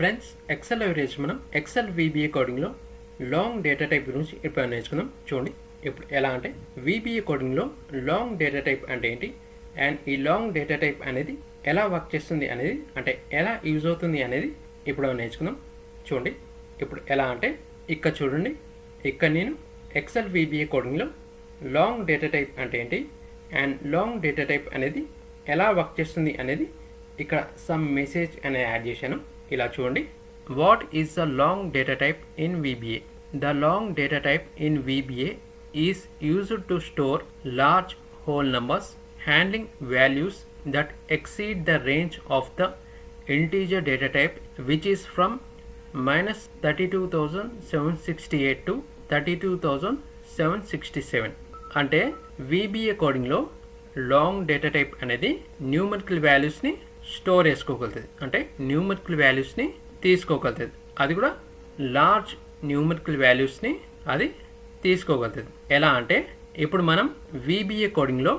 Friends XL average మనం XL VBA కోడింగ్లో long data type గురించి ఇప్పుడు నేర్చుకున్నాం. చూడండి ఇప్పుడు ఎలా అంటే వీబీఏ కోడింగ్లో లాంగ్ డేటా టైప్ అంటే ఏంటి? అండ్ ఈ లాంగ్ డేటా టైప్ అనేది ఎలా వర్క్ చేస్తుంది అనేది అంటే ఎలా యూజ్ అవుతుంది అనేది ఇప్పుడు నేర్చుకుందాం చూడండి ఇప్పుడు ఎలా అంటే ఇక్కడ చూడండి ఇక్కడ నేను ఎక్సెల్ వీబీఏ కోడింగ్లో లాంగ్ డేటా టైప్ అంటే ఏంటి? అండ్ లాంగ్ డేటా టైప్ అనేది ఎలా వర్క్ చేస్తుంది అనేది ఇక్కడ సమ్ మెసేజ్ అనేది యాడ్ చేశాను. ఇలా చూడండి. What is the long data type in VBA the long data type in VBA is used to store large whole numbers handling values that exceed the range of the integer data type which is from minus thirty two thousand seven sixty eight to thirty two thousand seven sixty seven అంటే VBA కోడింగ్లో long data type అనేది numerical వాల్యూస్ని store చేసుకోగలుగుతుంది. అంటే numerical వాల్యూస్ని తీసుకోగలుగుతుంది. అది కూడా లార్జ్ న్యూమెరికల్ వాల్యూస్ని అది తీసుకోగలుగుతుంది. ఎలా అంటే ఇప్పుడు మనం విబిఏ కోడింగ్లో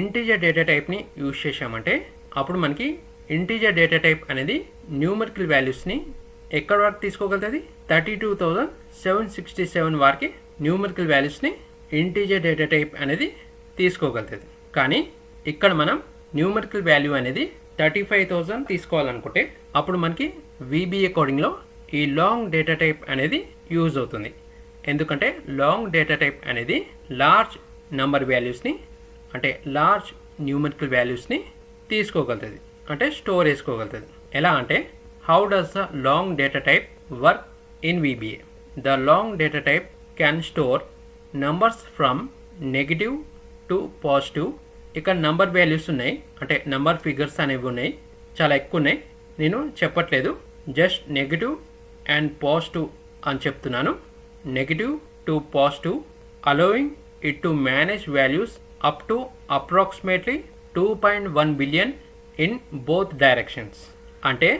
ఇంటీజర్ డేటా టైప్ని యూజ్ చేసామంటే అప్పుడు మనకి ఇంటీజర్ డేటా టైప్ అనేది న్యూమెరికల్ వాల్యూస్ని ఎక్కడ వరకు తీసుకోగలుగుతుంది? Thirty two thousand seven sixty seven వరకు న్యూమెరికల్ వాల్యూస్ని ఇంటీజర్ డేటా టైప్ అనేది తీసుకోగలుగుతుంది. కానీ ఇక్కడ మనం న్యూమెరికల్ వాల్యూ అనేది థర్టీ ఫైవ్ థౌజండ్ తీసుకోవాలనుకుంటే అప్పుడు మనకి VBA కోడింగ్లో ఈ లాంగ్ డేటా టైప్ అనేది యూజ్ అవుతుంది. ఎందుకంటే లాంగ్ డేటా టైప్ అనేది లార్జ్ నంబర్ వాల్యూస్ని అంటే లార్జ్ న్యూమరికల్ వాల్యూస్ని తీసుకోగలుగుతుంది. అంటే స్టోర్ చేసుకోగలుగుతుంది ఎలా అంటే how does the long data type work in VBA the long data type can store numbers from negative to positive ఇక్కడ నంబర్ వాల్యూస్ ఉన్నాయి. అంటే నంబర్ ఫిగర్స్ అనేవి ఉన్నాయి. చాలా ఎక్కువ ఉన్నాయి. నేను చెప్పట్లేదు. జస్ట్ నెగిటివ్ అండ్ పాజిటివ్ అని చెప్తున్నాను. Negative to positive allowing it to manage values up to approximately two point one billion in both directions అంటే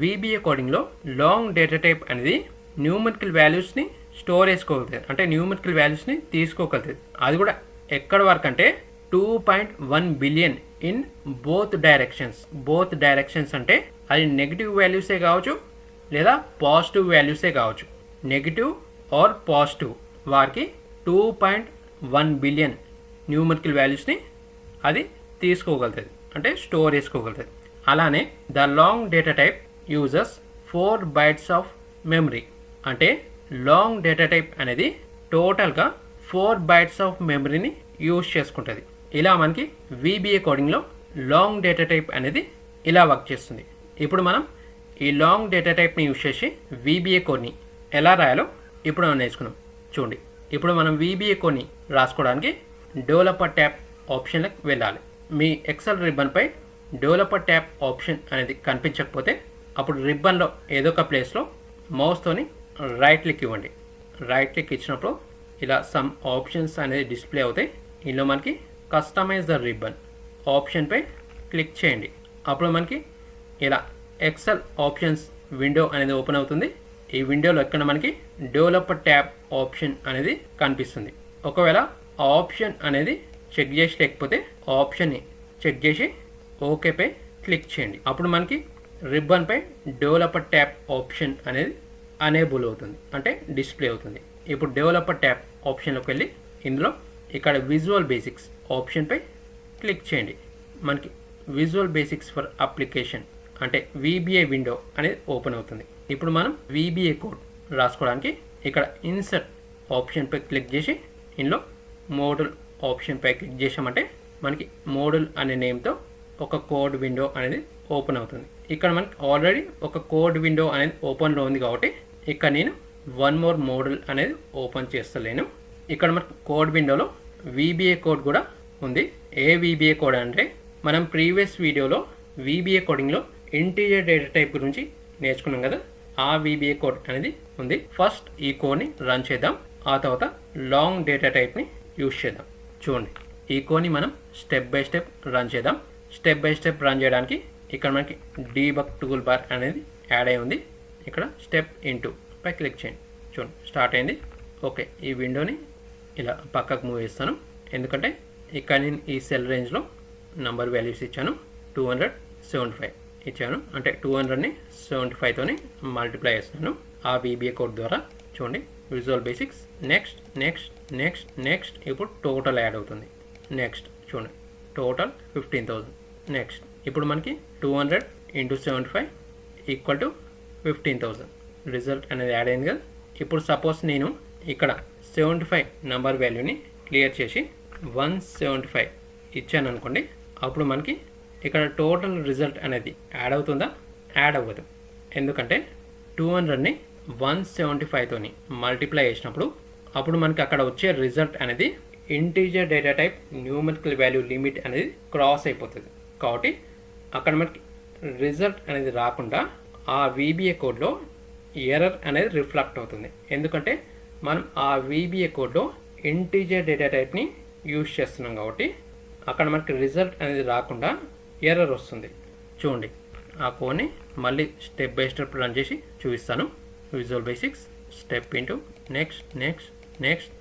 VBA కోడింగ్లో లాంగ్ డేటా టైప్ అనేది న్యూమెరికల్ వాల్యూస్ని స్టోర్ చేసుకోగలుగుతుంది. అంటే న్యూమెరికల్ వాల్యూస్ని తీసుకోగలుగుతుంది. అది కూడా ఎక్కడ వరకు అంటే two point one billion in both directions both directions అంటే అది నెగిటివ్ వాల్యూసే కావచ్చు లేదా పాజిటివ్ వాల్యూసే కావచ్చు. నెగిటివ్ ఆర్ పాజిటివ్ వారికి two point one billion numerical వాల్యూస్ని అది తీసుకోగలుగుతుంది. అంటే స్టోర్ చేసుకోగలుగుతుంది. అలానే the long data type users four bytes of memory అంటే లాంగ్ డేటా టైప్ అనేది టోటల్గా ఫోర్ బైట్స్ ఆఫ్ మెమరీని యూజ్ చేసుకుంటుంది. ఇలా మనకి వీబీఏ కోడింగ్లో లాంగ్ డేటా టైప్ అనేది ఇలా వర్క్ చేస్తుంది. ఇప్పుడు మనం ఈ లాంగ్ డేటా టైప్ని యూజ్ చేసి వీబీఏ కోడ్ని ఎలా రాయాలో ఇప్పుడు మనం నేర్చుకున్నాం. చూడండి. ఇప్పుడు మనం వీబీఏ కోడ్ని రాసుకోవడానికి డెవలపర్ ట్యాప్ ఆప్షన్లకు వెళ్ళాలి. మీ ఎక్సెల్ రిబ్బన్పై డెవలపర్ ట్యాప్ ఆప్షన్ అనేది కనిపించకపోతే అప్పుడు రిబ్బన్లో ఏదో ఒక ప్లేస్లో మౌస్తోని రైట్ క్లిక్ ఇవ్వండి. రైట్ క్లిక్ ఇచ్చినప్పుడు ఇలా సమ్ ఆప్షన్స్ అనేది డిస్ప్లే అవుతాయి. ఇందులో మనకి కస్టమైజ్ ద రిబ్బన్ ఆప్షన్పై క్లిక్ చేయండి. అప్పుడు మనకి ఇలా ఎక్సెల్ ఆప్షన్స్ విండో అనేది ఓపెన్ అవుతుంది. ఈ విండోలో ఎక్కడ మనకి డెవలప్ ట్యాబ్ ఆప్షన్ అనేది కనిపిస్తుంది. ఒకవేళ ఆప్షన్ అనేది చెక్ చేసి లేకపోతే ఆప్షన్ని చెక్ చేసి ఓకేపై క్లిక్ చేయండి. అప్పుడు మనకి రిబ్బన్పై డెవలపర్ ట్యాప్ ఆప్షన్ అనేది అనేబుల్ అవుతుంది. అంటే డిస్ప్లే అవుతుంది. ఇప్పుడు డెవలపర్ ట్యాప్ ఆప్షన్లోకి వెళ్ళి ఇందులో ఇక్కడ విజువల్ బేసిక్స్ ఆప్షన్పై క్లిక్ చేయండి. మనకి విజువల్ బేసిక్స్ ఫర్ అప్లికేషన్ అంటే VBA విండో అనేది ఓపెన్ అవుతుంది. ఇప్పుడు మనం వీబీఏ కోడ్ రాసుకోవడానికి ఇక్కడ ఇన్సర్ట్ ఆప్షన్పై క్లిక్ చేసి ఇందులో మోడల్ ఆప్షన్పై క్లిక్ చేసామంటే మనకి మోడల్ అనే నేమ్తో ఒక కోడ్ విండో అనేది ఓపెన్ అవుతుంది. ఇక్కడ మనకి ఆల్రెడీ ఒక కోడ్ విండో అనేది ఓపెన్లో ఉంది కాబట్టి ఇక్కడ నేను వన్ మోర్ మోడల్ అనేది ఓపెన్ చేస్తలేను. ఇక్కడ మనకి కోడ్ విండోలో వీబీఏ కోడ్ కూడా ఉంది. ఏ వీబీఏ కోడ్ అంటే మనం ప్రీవియస్ వీడియోలో వీబీఏ కోడింగ్లో ఇంటీజర్ డేటా టైప్ గురించి నేర్చుకున్నాం కదా. ఆ వీబీఏ కోడ్ అనేది ఉంది. ఫస్ట్ ఈ కోడ్ని రన్ చేద్దాం. ఆ తర్వాత లాంగ్ డేటా టైప్ని యూజ్ చేద్దాం. చూడండి. ఈ కోడ్ని మనం స్టెప్ బై స్టెప్ రన్ చేద్దాం. స్టెప్ బై స్టెప్ రన్ చేయడానికి ఇక్కడ మనకి డీబక్ టూల్ బార్ అనేది యాడ్ అయి ఉంది. ఇక్కడ స్టెప్ ఇంటూ పై క్లిక్ చేయండి. చూడండి. స్టార్ట్ అయింది. ఓకే ఈ విండోని ఇలా పక్కకు మూవ్ చేస్తాను. ఎందుకంటే ఇక్కడ నేను ఈ సెల్ రేంజ్లో నంబర్ వాల్యూస్ ఇచ్చాను. టూ హండ్రెడ్ సెవెంటీ ఫైవ్ ఇచ్చాను. అంటే టూ హండ్రెడ్ని సెవెంటీ ఫైవ్తోని మల్టిప్లై చేస్తున్నాను. ఆ బీబీఏ కోడ్ ద్వారా చూడండి. Visual basics. Next next next next. ఇప్పుడు టోటల్ యాడ్ అవుతుంది. నెక్స్ట్ చూడండి. Total fifteen thousand next. ఇప్పుడు మనకి two hundred into seventy five equal to fifteen thousand result అనేది యాడ్ అయింది కదా. ఇప్పుడు సపోజ్ నేను ఇక్కడ సెవెంటీ ఫైవ్ నెంబర్ వాల్యూని క్లియర్ చేసి వన్ సెవెంటీ ఫైవ్ ఇచ్చాను అనుకోండి అప్పుడు మనకి ఇక్కడ టోటల్ రిజల్ట్ అనేది యాడ్ అవుతుందా? యాడ్ అవ్వదు. ఎందుకంటే టూ హండ్రెడ్ని వన్ సెవెంటీ ఫైవ్తోని మల్టిప్లై చేసినప్పుడు అప్పుడు మనకి అక్కడ వచ్చే రిజల్ట్ అనేది integer data type numerical value limit అనేది క్రాస్ అయిపోతుంది. కాబట్టి అక్కడ మనకి రిజల్ట్ అనేది రాకుండా ఆ వీబీఏ కోడ్లో ఎర్రర్ అనేది రిఫ్లెక్ట్ అవుతుంది. ఎందుకంటే మనం ఆ వీబీఏ కోడ్లో ఇంటీజర్ డేటా టైప్ని యూజ్ చేస్తున్నాం కాబట్టి అక్కడ మనకి రిజల్ట్ అనేది రాకుండా ఎర్రర్ వస్తుంది. చూడండి ఆ కోడ్ని మళ్ళీ స్టెప్ బై స్టెప్ రన్ చేసి చూపిస్తాను. Visual basics step into next next next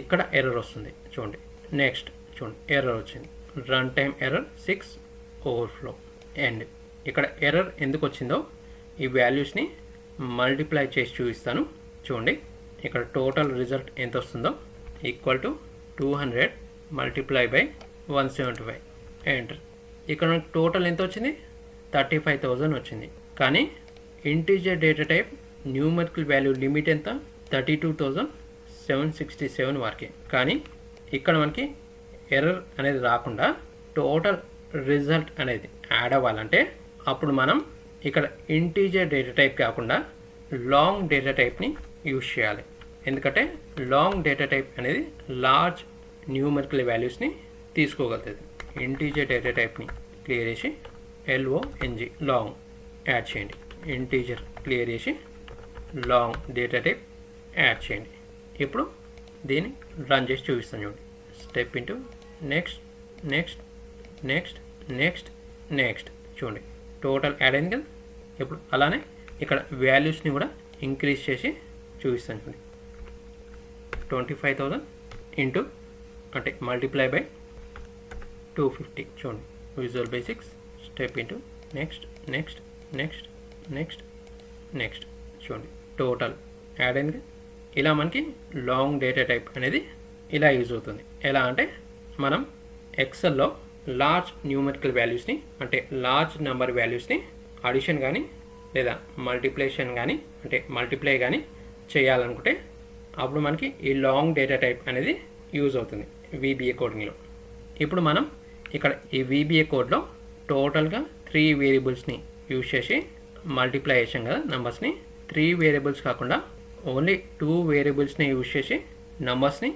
ఇక్కడ ఎర్రర్ వస్తుంది. చూడండి నెక్స్ట్ చూడండి ఎర్రర్ వచ్చింది. Run time error six overflow and ఇక్కడ ఎర్రర్ ఎందుకు వచ్చిందో ఈ వాల్యూస్ని మల్టిప్లై చేసి చూపిస్తాను. చూడండి ఇక్కడ టోటల్ రిజల్ట్ ఎంత వస్తుందో? Equal to two hundred multiply by one seventy five enter ఇక్కడ మనకి టోటల్ ఎంత వచ్చింది? థర్టీ ఫైవ్ థౌజండ్ వచ్చింది. కానీ integer data type numerical value limit ఎంత? Thirty two thousand seven sixty seven వరకే కానీ ఇక్కడ మనకి ఎర్రర్ అనేది రాకుండా టోటల్ రిజల్ట్ అనేది యాడ్ అవ్వాలంటే అప్పుడు మనం ఇక్కడ ఇంటీజర్ డేటా టైప్ కాకుండా లాంగ్ డేటా టైప్ని యూజ్ చేయాలి. ఎందుకంటే లాంగ్ డేటా టైప్ అనేది లార్జ్ న్యూమరికల్ వాల్యూస్ని తీసుకోగలుగుతుంది. ఇంటీజర్ డేటా టైప్ని క్లియర్ చేసి L O N G long add చేయండి. ఇంటీజర్ క్లియర్ చేసి లాంగ్ డేటా టైప్ యాడ్ చేయండి. ఇప్పుడు దీన్ని రన్ చేసి చూపిస్తాను చూడండి. Step into next next next next next చూడండి. టోటల్ యాడ్ అయింది కదా ఇప్పుడు అలానే ఇక్కడ వాల్యూస్ని కూడా ఇంక్రీజ్ చేసి చూపిస్తాను చూడండి. ట్వంటీ ఫైవ్ థౌజండ్ ఇంటూ అంటే మల్టిప్లై బై టూ ఫిఫ్టీ చూడండి. Visual basics step into next next next next next చూడండి. టోటల్ యాడ్ అయింది ఇలా మనకి లాంగ్ డేటా టైప్ అనేది ఇలా యూజ్ అవుతుంది. ఎలా అంటే మనం ఎక్సెల్లో లార్జ్ న్యూమెరికల్ వాల్యూస్ని అంటే లార్జ్ నెంబర్ వాల్యూస్ని అడిషన్ కానీ లేదా మల్టిప్లేషన్ కానీ అంటే మల్టిప్లై కానీ చేయాలనుకుంటే అప్పుడు మనకి ఈ లాంగ్ డేటా టైప్ అనేది యూజ్ అవుతుంది. వీబీఏ కోడింగ్లో ఇప్పుడు మనం ఇక్కడ ఈ వీబీఏ కోడ్లో టోటల్గా త్రీ వేరియబుల్స్ని యూజ్ చేసి మల్టిప్లై చేసాం కదా నెంబర్స్ని త్రీ వేరియబుల్స్ కాకుండా ఓన్లీ టూ వేరియబుల్స్ని యూజ్ చేసి నెంబర్స్ని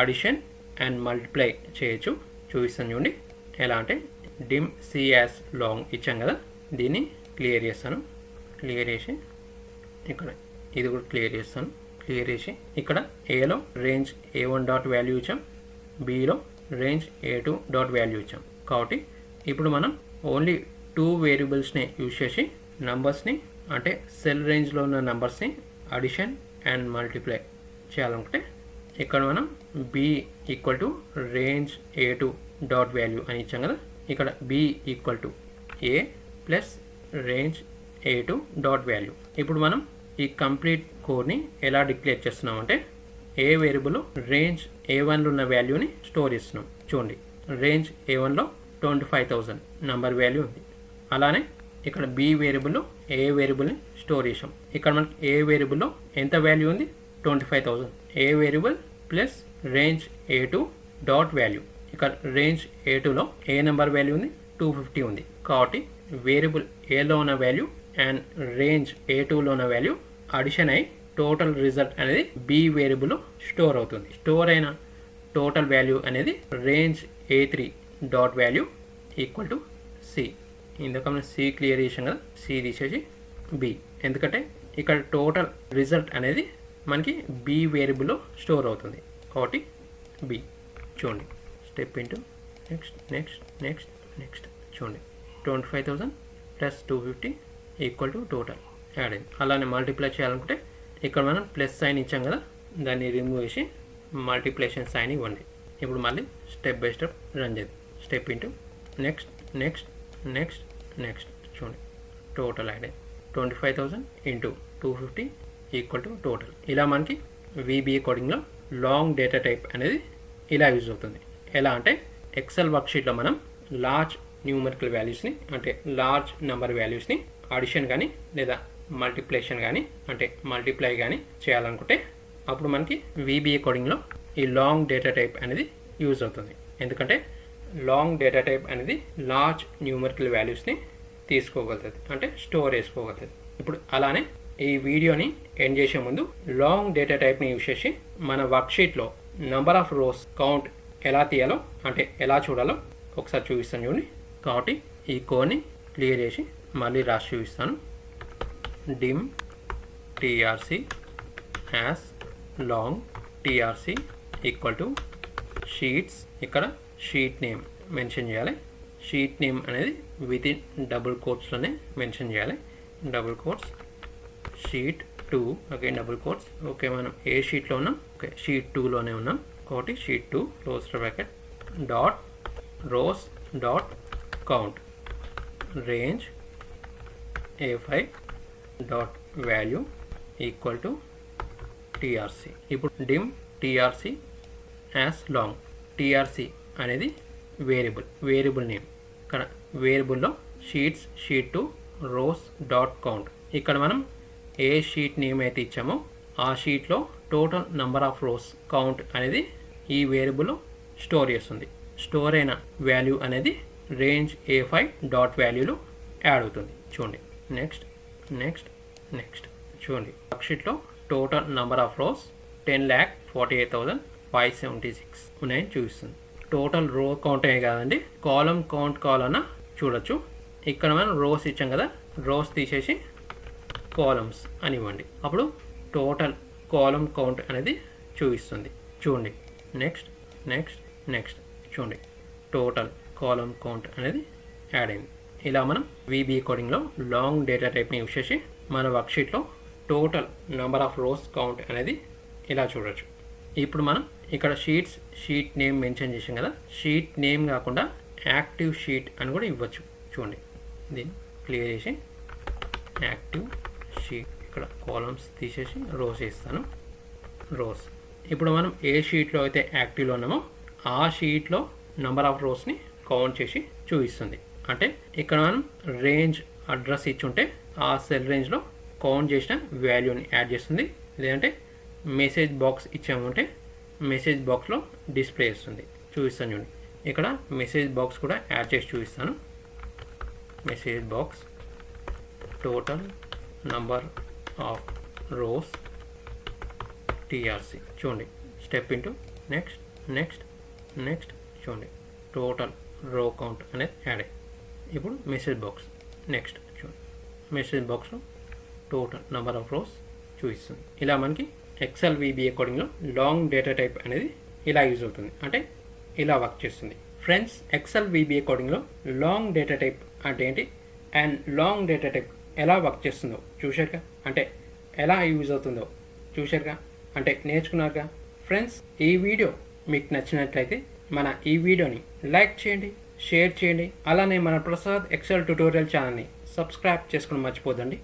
అడిషన్ అండ్ మల్టిప్లై చేయొచ్చు. చూపిస్తాను చూడండి. ఎలా అంటే డిమ్ సియాస్ లాంగ్ ఇచ్చాం కదా దీన్ని క్లియర్ చేస్తాను. క్లియర్ చేసి ఇక్కడ ఇది కూడా క్లియర్ చేస్తాను. క్లియర్ చేసి ఇక్కడ ఏలో range A one dot value ఇచ్చాం. Below range A two dot value ఇచ్చాం. కాబట్టి ఇప్పుడు మనం ఓన్లీ టూ వేరియబుల్స్ని యూజ్ చేసి నంబర్స్ని అంటే సెల్ రేంజ్లో ఉన్న నంబర్స్ని అడిషన్ అండ్ మల్టిప్లై చేయాలనుకుంటే ఇక్కడ మనం B equal to range A two dot value అని ఇచ్చాం కదా. ఇక్కడ B equal to A plus range A two dot value ఇప్పుడు మనం ఈ కంప్లీట్ కోడ్ని ఎలా డిక్లేర్ చేస్తున్నాం అంటే ఏ వేరియబుల్ రేంజ్ ఏ వన్లో ఉన్న వాల్యూని స్టోర్ చేస్తున్నాం. చూడండి రేంజ్ ఏ వన్లో twenty five thousand number value ఉంది. అలానే ఇక్కడ బి వేరియబుల్లో ఏ వేరియబుల్ని స్టోర్ చేసాం ఇక్కడ మనకి ఏ వేరియబుల్లో ఎంత వాల్యూ ఉంది? Twenty five thousand A variable plus range A two dot value. ఇక్కడ రేంజ్ ఏ టూలో ఏ నెంబర్ వాల్యూ ఉంది? టూ ఫిఫ్టీ ఉంది. కాబట్టి వేరియబుల్ ఏలో ఉన్న వాల్యూ అండ్ రేంజ్ ఏ టూలో ఉన్న వాల్యూ అడిషన్ అయి టోటల్ రిజల్ట్ అనేది బి వేరియబుల్ స్టోర్ అవుతుంది. స్టోర్ అయిన టోటల్ వాల్యూ అనేది range A three dot value equal to C ఇందుక మనం సి క్లియర్ చేసాం కదా సి తీసేసి బి ఎందుకంటే ఇక్కడ టోటల్ రిజల్ట్ అనేది మనకి బి వేరియబుల్లో స్టోర్ అవుతుంది. కాబట్టి బి చూడండి. Step into next next next next చూడండి. Twenty five thousand plus two fifty equal to total add అయింది అలానే మల్టిప్లై చేయాలనుకుంటే ఇక్కడ మనం ప్లస్ సైన్ ఇచ్చాం కదా దాన్ని రిమూవ్ చేసి మల్టిప్లేషన్ సైన్ ఇవ్వండి. ఇప్పుడు మళ్ళీ స్టెప్ బై స్టెప్ రన్ చేద్దాం. Step into next next next next చూడండి. Total add twenty five thousand into two fifty equal to total ఇలా మనకి వీబీఏ కోడింగ్లో లాంగ్ డేటా టైప్ అనేది ఇలా యూజ్ అవుతుంది. ఎలా అంటే ఎక్సెల్ వర్క్షీట్లో మనం లార్జ్ న్యూమరికల్ వాల్యూస్ని అంటే లార్జ్ నెంబర్ వాల్యూస్ని ఆడిషన్ కానీ లేదా మల్టిప్లేషన్ కానీ అంటే మల్టిప్లై కానీ చేయాలనుకుంటే అప్పుడు మనకి వీబీఏ కోడింగ్లో ఈ లాంగ్ డేటా టైప్ అనేది యూజ్ అవుతుంది. ఎందుకంటే లాంగ్ డేటా టైప్ అనేది లార్జ్ న్యూమరికల్ వాల్యూస్ని తీసుకోగలుగుతుంది. అంటే స్టోర్ చేసుకోగలుగుతుంది ఇప్పుడు అలానే ఈ వీడియోని ఎండ్ చేసే ముందు లాంగ్ డేటా టైప్ని యూజ్ చేసి మన వర్క్షీట్లో నంబర్ ఆఫ్ రోస్ కౌంట్ ఎలా తీయాలో అంటే ఎలా చూడాలో ఒకసారి చూపిస్తాను చూడండి. కాబట్టి ఈ కోడ్ని క్లియర్ చేసి మళ్ళీ రాసి చూపిస్తాను. Dim TRC as long TRC equal to sheets ఇక్కడ షీట్ నేమ్ మెన్షన్ చేయాలి. షీట్ నేమ్ అనేది విత్ ఇన్ డబుల్ కోట్స్లోనే మెన్షన్ చేయాలి. Double quotes sheet two okay double quotes okay మనం ఏ షీట్లో ఉన్నాం? ఓకే షీట్ టూలోనే ఉన్నాం. కాబట్టి sheet two rows bracket dot rows dot count range A five dot value equal to TRC ఇప్పుడు dim TRC as long TRC అనేది variable variable name ఇక్కడ వేరియబుల్లో sheets sheet two rows dot count ఇక్కడ మనం ఏ sheet name అయితే ఇచ్చామో ఆ షీట్లో total number of rows count అనేది ఈ వేరియబుల్లో స్టోర్ చేస్తుంది. స్టోర్ అయిన వాల్యూ అనేది రేంజ్ ఏ ఫైవ్ డాట్ వాల్యూలో యాడ్ అవుతుంది. చూడండి. నెక్స్ట్ నెక్స్ట్ నెక్స్ట్ చూడండి. షీట్లో total number of rows ten lakh forty eight thousand five seventy six ఉన్నాయని చూపిస్తుంది. టోటల్ రో కౌంట్ కాదండి? కాలం కౌంట్ కావాలన్నా చూడొచ్చు. ఇక్కడ మనం రోస్ ఇచ్చాం కదా? రోస్ తీసేసి కాలమ్స్ అని ఇవ్వండి. అప్పుడు టోటల్ కాలం కౌంట్ అనేది చూపిస్తుంది. చూడండి. నెక్స్ట్ నెక్స్ట్ నెక్స్ట్ చూడండి. టోటల్ కాలం కౌంట్ అనేది యాడ్ అయింది. ఇలా మనం వీబీ కోడింగ్లో లాంగ్ డేటా టైప్ని యూస్ చేసి మన వర్క్షీట్లో total number of rows count అనేది ఇలా చూడొచ్చు. ఇప్పుడు మనం ఇక్కడ షీట్స్ షీట్ నేమ్ మెన్షన్ చేసాం కదా షీట్ నేమ్ కాకుండా యాక్టివ్ షీట్ అని కూడా ఇవ్వచ్చు. చూడండి దీన్ని క్లియర్ చేసి యాక్టివ్ షీట్ ఇక్కడ కాలమ్స్ తీసేసి రోస్ ఇస్తాను రోస్ ఇప్పుడు మనం ఏ షీట్లో అయితే యాక్టివ్లో ఉన్నామో ఆ షీట్లో నెంబర్ ఆఫ్ రోస్ని కౌంట్ చేసి చూపిస్తుంది. అంటే ఇక్కడ మనం రేంజ్ అడ్రస్ ఇచ్చి ఉంటే ఆ సెల్ రేంజ్లో కౌంట్ చేసిన వాల్యూని యాడ్ చేస్తుంది. లేదంటే మెసేజ్ బాక్స్ ఇచ్చామంటే మెసేజ్ బాక్స్లో డిస్ప్లే చేస్తుంది. చూపిస్తాను చూడండి. ఇక్కడ మెసేజ్ బాక్స్ కూడా యాడ్ చేసి చూపిస్తాను. Message box total number of rows TRC. చూడండి. Step into next next next. చూడండి. టోటల్ రో కౌంట్ అనేది యాడ్ అయ్యి. ఇప్పుడు మెసేజ్ బాక్స్. నెక్స్ట్ చూడండి. మెసేజ్ బాక్స్లో టోటల్ నెంబర్ ఆఫ్ రోస్ చూపిస్తుంది. ఇలా మనకి ఎక్సెల్ వీబీఏ కోడింగ్లో లాంగ్ డేటా టైప్ అనేది ఇలా యూజ్ అవుతుంది. అంటే ఇలా వర్క్ చేస్తుంది. ఫ్రెండ్స్ ఎక్సెల్ వీబీఏ కోడింగ్లో లాంగ్ డేటా టైప్ అంటే ఏంటి? అండ్ లాంగ్ డేటా టైప్ ఎలా వర్క్ చేస్తుందో చూశారుగా? అంటే ఎలా యూజ్ అవుతుందో చూశారుగా? అంటే నేర్చుకున్నారుగా? ఫ్రెండ్స్ ఈ వీడియో మీకు నచ్చినట్లయితే మన ఈ వీడియోని లైక్ చేయండి. షేర్ చేయండి. అలానే మన ప్రసాద్ ఎక్సెల్ ట్యూటోరియల్ ఛానల్ని సబ్స్క్రైబ్ చేసుకోవడం మర్చిపోదండి.